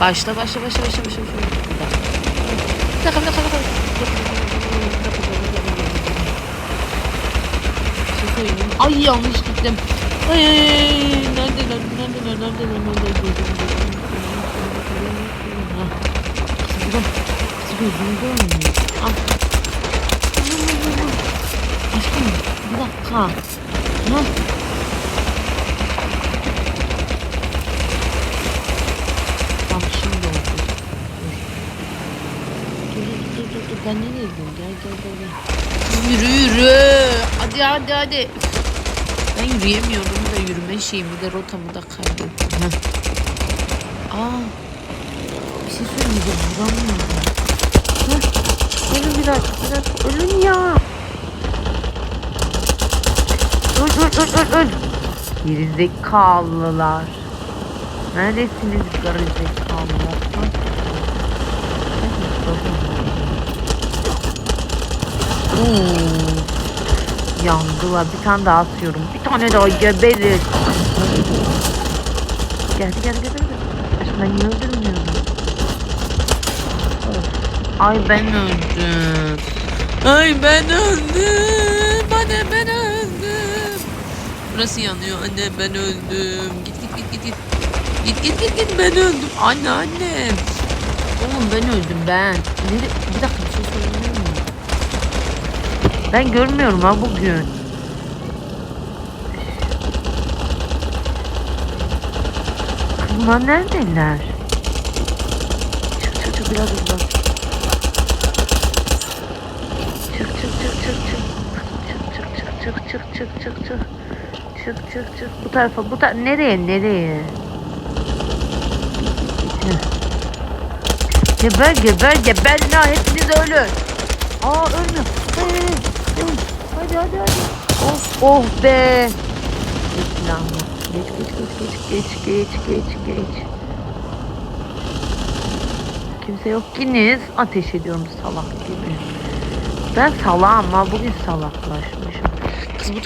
Başla başla başla başla başla. Bir dakika bir dakika bir dakika. Ay yanlış gittim. Ay. Nerede nerede nerede nerede nerede nerede nerede gözümü görmüyor. Al. Aşkım bir dakika. Ha? Dur. Ben nereye gidiyorum? Gel gel gel gel. Yürü yürü. Hadi hadi hadi. Ben yürüyemiyorum da yürüme şeyimi de rotamı da kaybettim. Heh. Aa. Bir şey söyleyeceğim. Vuramıyorum. Heh. Ölün bir dakika. Bir dakika. Ölün ya. Öl öl öl öl öl. Gerizekalılar. Neredesiniz gerizekalılar? Oo. Yandılar. Bir tane daha atıyorum. Bir tane daha geberiz. Geldi geldi geldi. ben niye öldürmüyorum? Ay ben öldüm. Ay ben öldüm. Anne ben öldüm. Burası yanıyor. Anne ben öldüm. Git git git git git. Git git git git ben öldüm. Anne anne. Oğlum ben öldüm ben. Bir dakika bir şey söyleyebilir miyim? Ben görmüyorum ha bugün. Bunlar neredeler? Çık çık çık biraz hızlı. Çık çık çık çık çık. Çık çık çık çık çık çık çık çık. Çık çık çık. Bu tarafa bu tarafa. Nereye nereye? Geber geber geber la hepiniz ölün. Aa ölmüyor. Hadi hadi hadi. Oh be. Geç silahını. Geç geç geç geç geç geç geç geç. Kimse yok yiniz. Ateş ediyorum salak gibi. Ben salağım ama bugün salaklaşmışım. Kız bu